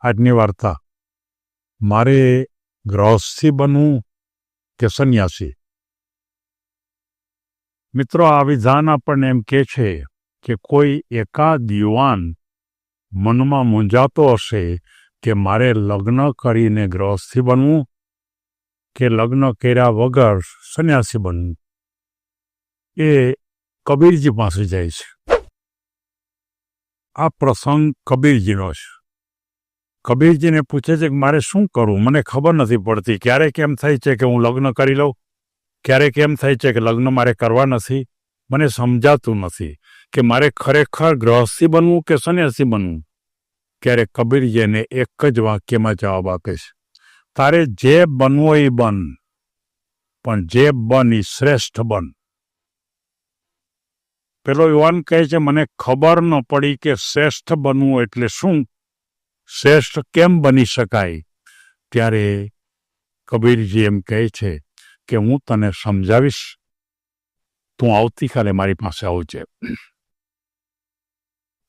આજની વાર્તા. મારે ગ્રહસ્થી બનવું કે સંન્યાસી? મિત્રો, આ વિધાન આપણને એમ કે છે કે કોઈ એકાદ યુવાન મનમાં મૂંઝાતો હશે કે મારે લગ્ન કરીને ગ્રહસ્થી બનવું કે લગ્ન કર્યા વગર સંન્યાસી બનવું? એ કબીરજી પાસે જાય છે. આ પ્રસંગ કબીરજીનો છે. કબીરજીને પૂછે છે કે મારે શું કરવું મને ખબર નથી પડતી. ક્યારેક એમ થાય છે કે હું લગ્ન કરી લઉં? ક્યારેક એમ થાય છે કે લગ્ન મારે કરવા નથી? મને સમજાતું નથી કે મારે ખરેખર ગ્રહસ્થી બનવું કે સંન્યાસી બનવું? ત્યારે કબીરજીને એક જ વાક્યમાં જવાબ આપે છે. તારે જે બનવો એ બન, પણ જે બન એ શ્રેષ્ઠ બન. પેલો યુવાન કહે છે, મને ખબર ન પડી કે શ્રેષ્ઠ બનવું એટલે શું? શ્રેષ્ઠ કેમ બની શકાય? ત્યારે કબીરજી એમ કહે છે કે હું તને સમજાવીશ. તું આવતીકાલે મારી પાસે આવજે.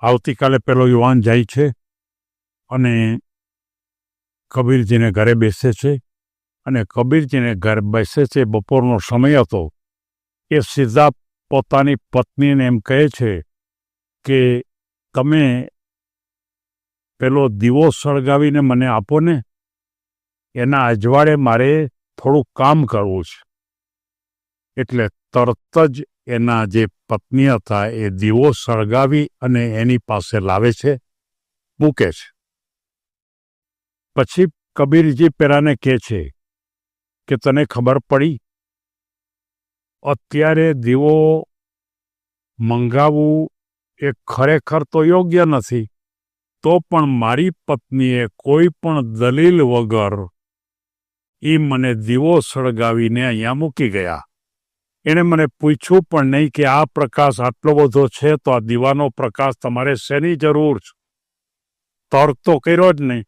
આવતીકાલે પેલો યુવાન જાય છે અને કબીરજીને ઘરે બેસે છે અને કબીરજીને ઘર બેસે છે. બપોરનો સમય હતો. એ સીધા પોતાની પત્નીને એમ કહે છે કે તમે પેલો દીવો સળગાવીને મને આપો ને, એના અજવાળે મારે થોડું કામ કરવું છે. એટલે તરત જ એના જે પત્ની હતા એ દીવો સળગાવી અને એની પાસે લાવે છે, મૂકે છે. પછી કબીરજી પેલાને કહે છે કે, તને ખબર પડી? અત્યારે દીવો મંગાવવું એ ખરેખર તો યોગ્ય નથી. તો પણ મારી પત્નીએ કોઈ પણ દલીલ વગર એ મને દીવો સળગાવીને અહીંયા મૂકી ગયા. એણે મને પૂછ્યું પણ નહીં કે આ પ્રકાશ આટલો બધો છે તો આ દીવાનો પ્રકાશ તમારે શેની જરૂર છે? તર્ક તો કર્યો જ નહીં.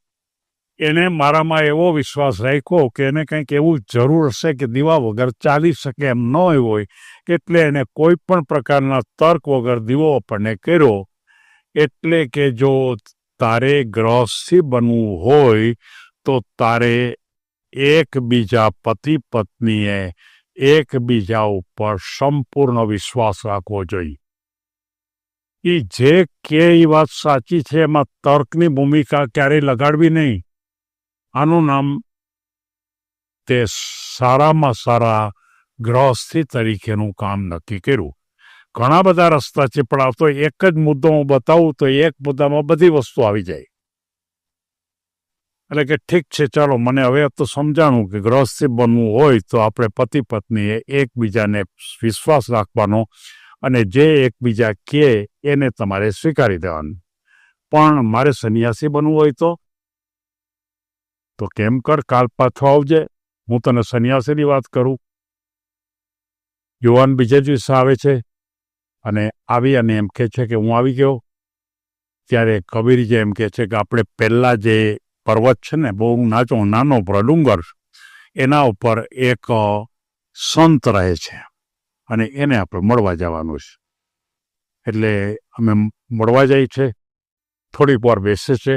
એને મારામાં એવો વિશ્વાસ રાખ્યો કે એને કંઈક એવું જરૂર હશે કે દીવા વગર ચાલી શકે એમ ન હોય, એટલે એને કોઈ પણ પ્રકારના તર્ક વગર દીવો આપણને કર્યો. એટલે કે જો તારે ગ્રહસ્થી બનવું હોય તો તારે એકબીજા પતિ પત્નીએ એકબીજા ઉપર સંપૂર્ણ વિશ્વાસ રાખવો જોઈએ. એ જે કે એ વાત સાચી છે, એમાં તર્કની ભૂમિકા ક્યારેય લગાડવી નહીં. આનું નામ તે સારામાં સારા ગ્રહસ્થી તરીકેનું કામ નક્કી કર્યું. ઘણા બધા રસ્તા છે આવતો એક જ મુદ્દો હું બતાવું તો એક મુદ્દામાં બધી વસ્તુ આવી જાય. એટલે કે ઠીક છે, ચાલો, મને હવે તો સમજાણું કે ગ્રહસ્થી બનવું હોય તો આપણે પતિ પત્નીએ એકબીજાને વિશ્વાસ રાખવાનો અને જે એકબીજા કહે એને તમારે સ્વીકારી દેવાનું. પણ મારે સન્યાસી બનવું હોય તો? તો કેમ કર કાલ પાછો આવજે? હું તને સન્યાસીની વાત કરું. યુવાન બીજે દિવસે આવે છે. અને આવી અને એમ કહે છે કે હું આવી ગયો, ત્યારે કબીરજી એમ કહે છે કે આપણે પહેલાં જે પર્વત છે ને, બહુ નાચો, નાનો ડુંગર એના ઉપર એક સંત રહે છે અને એને આપણે મળવા જવાનું છે. એટલે અમે મળવા જાય છે, થોડીક વાર બેસે છે.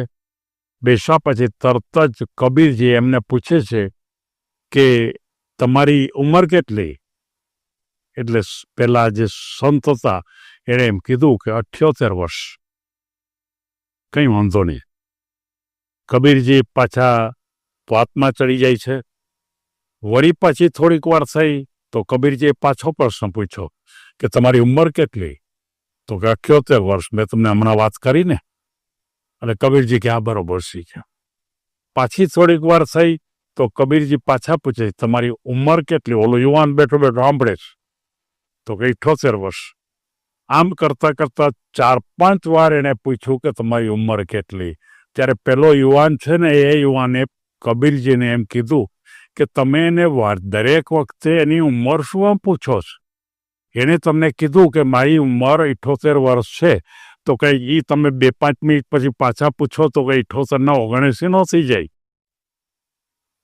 બેસવા પછી તરત જ કબીરજી એમને પૂછે છે કે તમારી ઉંમર કેટલી? એટલે પહેલા જે સંત હતા, એણે એમ કીધું કે અઠ્યોતેર વર્ષ. કંઈ વાંધો નહીં. કબીરજી પાછા વાતમાં ચડી જાય છે, વળી પાછી થોડીક વાર થઈ તો કબીરજીએ પાછો પ્રશ્ન પૂછ્યો કે તમારી ઉંમર કેટલી? તો કે અઠ્યોતેર વર્ષ, મેં તમને હમણાં વાત કરી ને. અને કબીરજી કે આ બરોબર શીખ્યા પાછી થોડીક વાર થઈ તો કબીરજી પાછા પૂછે, તમારી ઉંમર કેટલી? ઓલો યુવાન બેઠો બેઠો સાંભળે છે. તો કે ઇઠોતેર વર્ષ. આમ કરતાં કરતાં ચાર પાંચ વાર એણે પૂછ્યું કે તમારી ઉંમર કેટલી? ત્યારે પેલો યુવાન છે ને, એ યુવાને કબીરજીને એમ કીધું કે તમે એને દરેક વખતે એની ઉંમર શું આમ પૂછો છો? એણે તમને કીધું કે મારી ઉંમર ઇઠોતેર વર્ષ છે. તો કંઈ એ તમે બે પાંચ મિનિટ પછી પાછા પૂછો તો કંઈ ઇઠોતેરના ઓગણસી નો થઈ જાય.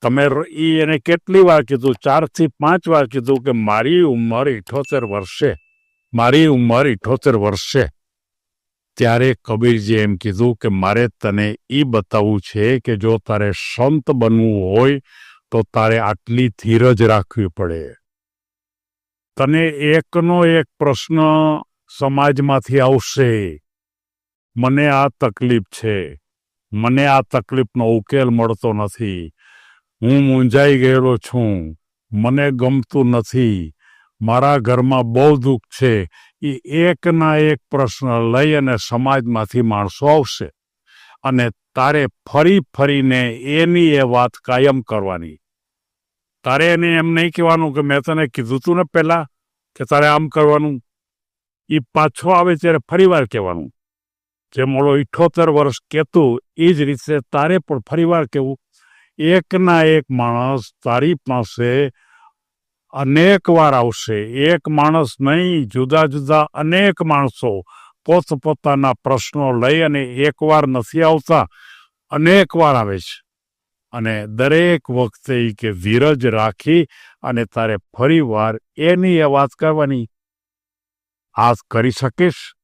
તમે એ એને કેટલી વાર કીધું? ચારથી પાંચ વાર કીધું કે મારી ઉંમર ઇઠોતેર વર્ષે, મારી ઉંમર ઇઠોતેર વર્ષે. ત્યારે કબીરજી એમ કીધું કે મારે તને એ બતાવવું છે કે જો તારે સંત બનવું હોય, તો તારે આટલી ધીરજ રાખવી પડે. તને એકનો એક પ્રશ્ન સમાજમાંથી આવશે. મને આ તકલીફ છે. મને આ તકલીફનો ઉકેલ મળતો નથી. હું મૂંઝાઈ ગયેલો છું. મને ગમતું નથી. મારા ઘરમાં બહુ દુઃખ છે. એ એકના એક પ્રશ્ન લઈ અને સમાજમાંથી માણસો આવશે. અને તારે ફરી ફરીને એની એ વાત કાયમ કરવાની. તારે એને એમ નહીં કહેવાનું કે મેં તને કીધું તું ને પહેલાં કે તારે આમ કરવાનું. એ પાછો આવે ત્યારે ફરીવાર કહેવાનું. જે મોડો ઇઠોતેર વર્ષ કહેતું એ જ રીતે તારે પણ ફરીવાર કહેવું. એકના એક માણસ તારી પાસે અનેક વાર આવશે. એક માણસ નહીં, જુદા જુદા અનેક માણસો પોતપોતાના પ્રશ્નો લઈ અને એકવાર નથી આવતા, અનેક વાર આવે છે. અને દરેક વખતે કે ધીરજ રાખી અને તારે ફરીવાર એની એ વાત કરવાની. આ કરી શકીશ?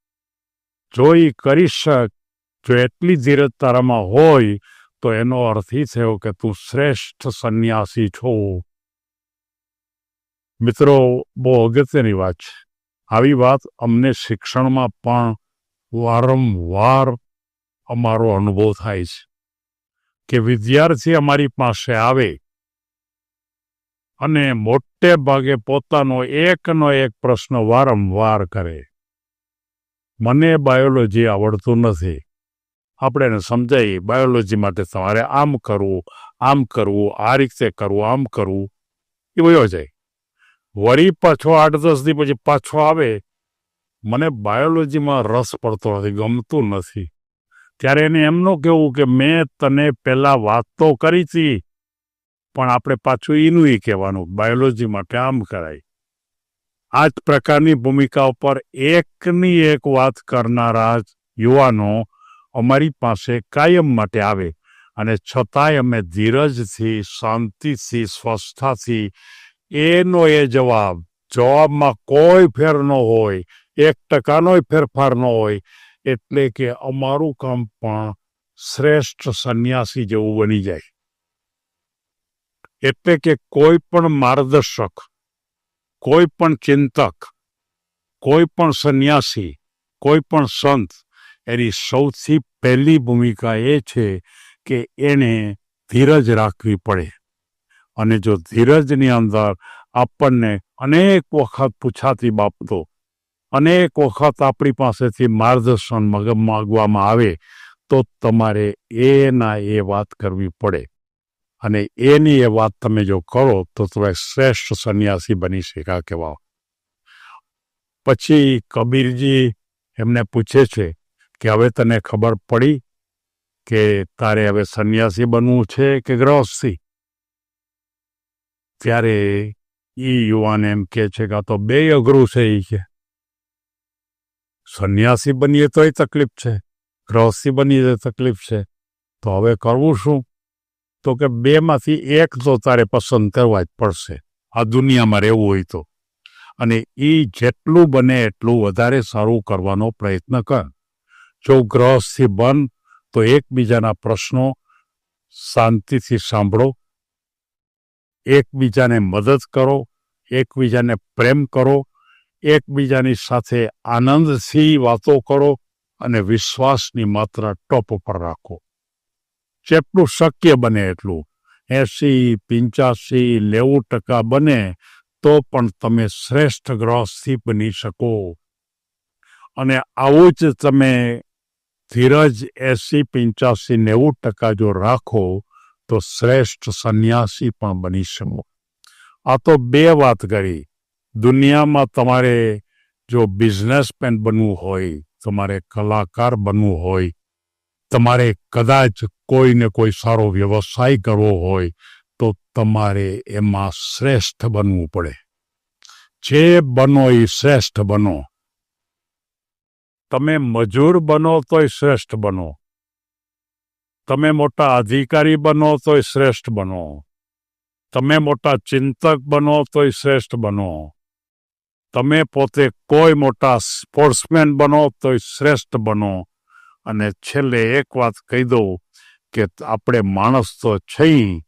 જો એ કરી શક, જો એટલી ધીરજ તારામાં હોય તો એનો અર્થ એ થયો કે તું શ્રેષ્ઠ સંન્યાસી છો. મિત્રો, બહુ અગત્યની વાત છે. આવી વાત અમને શિક્ષણમાં પણ વારંવાર અમારો અનુભવ થાય છે કે વિદ્યાર્થી અમારી પાસે આવે અને મોટે ભાગે પોતાનો એકનો એક પ્રશ્ન વારંવાર કરે. મને બાયોલોજી આવડતું નથી. આપણે એને સમજાવીએ બાયોલોજી માટે તમારે આમ કરવું આમ કરવું, આ રીતે કરવું, આમ કરવું એ વયો જાય. વળી પાછો આઠ દસ દી પછી પાછો આવે, મને બાયોલોજીમાં રસ પડતો નથી, ગમતું નથી. ત્યારે એને એમનું કહેવું કે મેં તને પહેલાં વાત તો કરી હતી પણ આપણે પાછું એનું એ કહેવાનું બાયોલોજી માટે આમ કરાય. આ જ પ્રકારની ભૂમિકા ઉપર એકની એક વાત કરનારા યુવાનો અમારી પાસે કાયમ માટે આવે અને છતાંય અમે ધીરજથી, શાંતિથી, સ્વસ્થતાથી એનો એ જવાબ, જવાબમાં કોઈ ફેર ન હોય, એક ટકાનોય ફેરફાર ન હોય, એટલે કે અમારું કામ પણ શ્રેષ્ઠ સંન્યાસી જેવું બની જાય. એટલે કે કોઈ પણ માર્ગદર્શક, કોઈ પણ ચિંતક, કોઈ પણ સંન્યાસી, કોઈ પણ સંત એની સૌથી પહેલી ભૂમિકા એ છે કે એને ધીરજ રાખવી પડે. અને જો ધીરજની અંદર આપણને અનેક વખત પૂછાતી બાબતો, અનેક વખત આપણી પાસેથી માર્ગદર્શન માગવામાં આવે, તો તમારે એના એ વાત કરવી પડે. અને એની એ વાત તમે જો કરો, તો તમે શ્રેષ્ઠ સંન્યાસી બની શકા કહેવાઓ. પછી કબીરજી એમને પૂછે છે કે હવે તને ખબર પડી કે તારે હવે સંન્યાસી બનવું છે કે ગ્રહસ્થી ત્યારે એ યુવાન એમ કે છે કે આ તો બે અઘરું છે એ કે. સંન્યાસી બનીએ તોય તકલીફ છે ગ્રહસ્થી બનીએ તો તકલીફ છે. તો હવે કરવું શું? તો કે બેમાંથી એક તો તારે પસંદ કરવા જ પડશે. આ દુનિયામાં રહેવું હોય તો. અને એ જેટલું બને એટલું વધારે સારું કરવાનો પ્રયત્ન કર. જો ગ્રહસ્થી બન, તો એકબીજાના પ્રશ્નો શાંતિથી સાંભળો. એકબીજાને મદદ કરો, એકબીજાને પ્રેમ કરો, એકબીજાની સાથે આનંદથી વાતો કરો અને વિશ્વાસની માત્રા ટોપ પર રાખો. જેટલું શક્ય બને એટલું. એસી પિંચાસી નેવું ટકા બને, તો પણ તમે શ્રેષ્ઠ ગ્રહસ્થી બની શકો. અને આવું જ તમે ધીરજ એસી પિંચાસી નેવું ટકા જો રાખો, તો શ્રેષ્ઠ સંન્યાસી પણ બની શકો. આ તો બે વાત કરી. દુનિયામાં તમારે જો બિઝનેસમેન બનવું હોય, તમારે કલાકાર બનવું હોય, તમારે કદાચ કોઈને કોઈ સારો વ્યવસાય કરવો હોય, તો તમારે એમાં શ્રેષ્ઠ બનવું પડે. જે બનો એ શ્રેષ્ઠ બનો. તમે મજૂર બનો તોય શ્રેષ્ઠ બનો. તમે મોટા અધિકારી બનો તોય શ્રેષ્ઠ બનો. તમે મોટા ચિંતક બનો તોય શ્રેષ્ઠ બનો. તમે પોતે કોઈ મોટા સ્પોર્ટ્સમેન બનો તોય શ્રેષ્ઠ બનો. અને છેલ્લે એક વાત કહી દઉં કે આપણે માણસ તો છે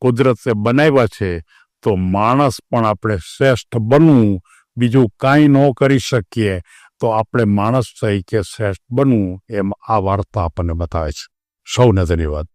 કુદરતે બનાવ્યા છે, તો માણસ પણ આપણે શ્રેષ્ઠ બનવું, બીજું કાંઈ ન કરી શકીએ. તો આપણે માણસ તરીકે શ્રેષ્ઠ બનવું એમ આ વાર્તા આપણને બતાવે છે. સૌને ધન્યવાદ.